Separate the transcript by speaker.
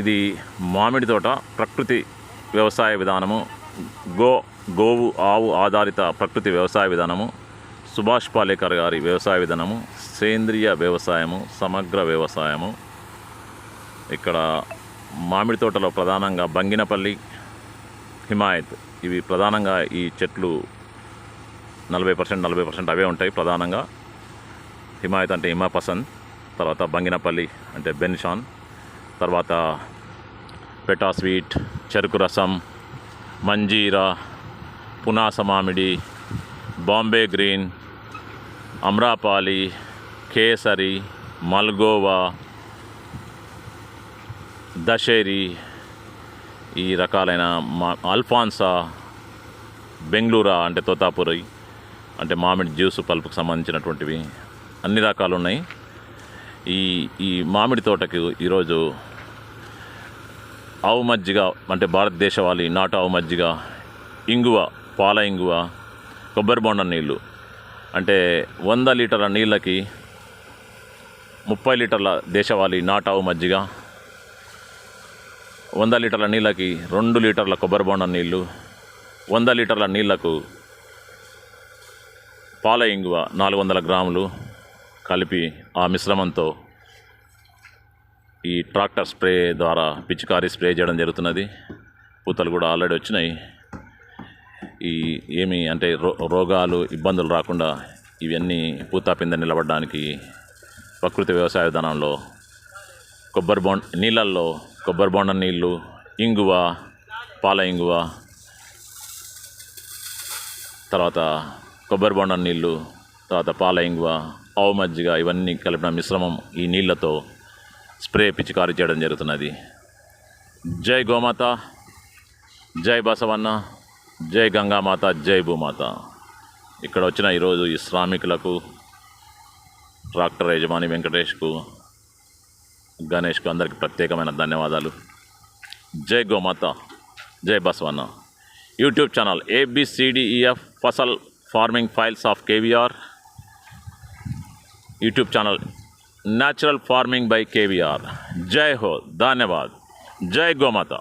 Speaker 1: ఇది మామిడి తోట ప్రకృతి వ్యవసాయ విధానము గో గోవు ఆవు ఆధారిత ప్రకృతి వ్యవసాయ విధానము సుభాష్ పాలేకర్ గారి వ్యవసాయ విధానము సేంద్రియ వ్యవసాయము సమగ్ర వ్యవసాయము. ఇక్కడ మామిడి తోటలో ప్రధానంగా బంగినపల్లి హిమాయత్ ఇవి ప్రధానంగా ఈ చెట్లు నలభై పర్సెంట్ నలభై పర్సెంట్ అవే ఉంటాయి ప్రధానంగా. హిమాయత్ అంటే హిమా పసంద్ తర్వాత బంగినపల్లి అంటే బెన్షాన్. తర్వాత పెటా స్వీట్ చెరుకు రసం మంజీరా పునాస మామిడి బాంబే గ్రీన్ అమ్రాపాలి కేసరి మల్గోవా దశేరి ఈ రకాలైన మా అల్ఫాన్సా బెంగళూరా అంటే తోతాపురి అంటే మామిడి జ్యూస్ పల్పుకు సంబంధించినటువంటివి అన్ని రకాలు ఉన్నాయి ఈ ఈ మామిడి తోటకి ఈరోజు ఆవు మజ్జిగ అంటే భారతదేశ వాళ్ళు నాటు ఆవు మజ్జిగ ఇంగువ పాల ఇంగువ కొబ్బరి బొండ నీళ్ళు అంటే వంద లీటర్ల నీళ్ళకి ముప్పై లీటర్ల దేశవాళీ నాటు ఆవు మజ్జిగ వంద లీటర్ల నీళ్ళకి రెండు లీటర్ల కొబ్బరి బొండ నీళ్ళు వంద లీటర్ల నీళ్ళకు పాల ఇంగువ నాలుగు వందల గ్రాములు కలిపి ఆ మిశ్రమంతో ఈ ట్రాక్టర్ స్ప్రే ద్వారా పిచికారీ స్ప్రే చేయడం జరుగుతున్నది. పూతలు కూడా ఆల్రెడీ వచ్చినాయి. ఈ ఏమి అంటే రో రోగాలు ఇబ్బందులు రాకుండా ఇవన్నీ పూత పింద నిలబడడానికి ప్రకృతి వ్యవసాయ విధానంలో కొబ్బరి బొండ నీళ్ళల్లో కొబ్బరి బొండం నీళ్ళు ఇంగువ పాల ఇంగువ తర్వాత కొబ్బరి బొండం నీళ్ళు తర్వాత పాల ఇంగువ ఆవు మజ్జిగ ఇవన్నీ కలిపిన మిశ్రమం ఈ నీళ్ళతో స్ప్రే పిచికారీ చేయడం జరుగుతున్నది. జై గోమాత జై బసవన్న జై గంగామాత జై భూమాత. ఇక్కడ వచ్చిన ఈరోజు ఈ శ్రామికులకు ట్రాక్టర్ యజమాని వెంకటేష్కు గణేష్కు అందరికీ ప్రత్యేకమైన ధన్యవాదాలు. జై గోమాత జై Basavanna. YouTube channel ABCDEF Fasal farming files of KVR YouTube channel natural farming by KVR జై హో ధన్యవాద్ జై గోమాత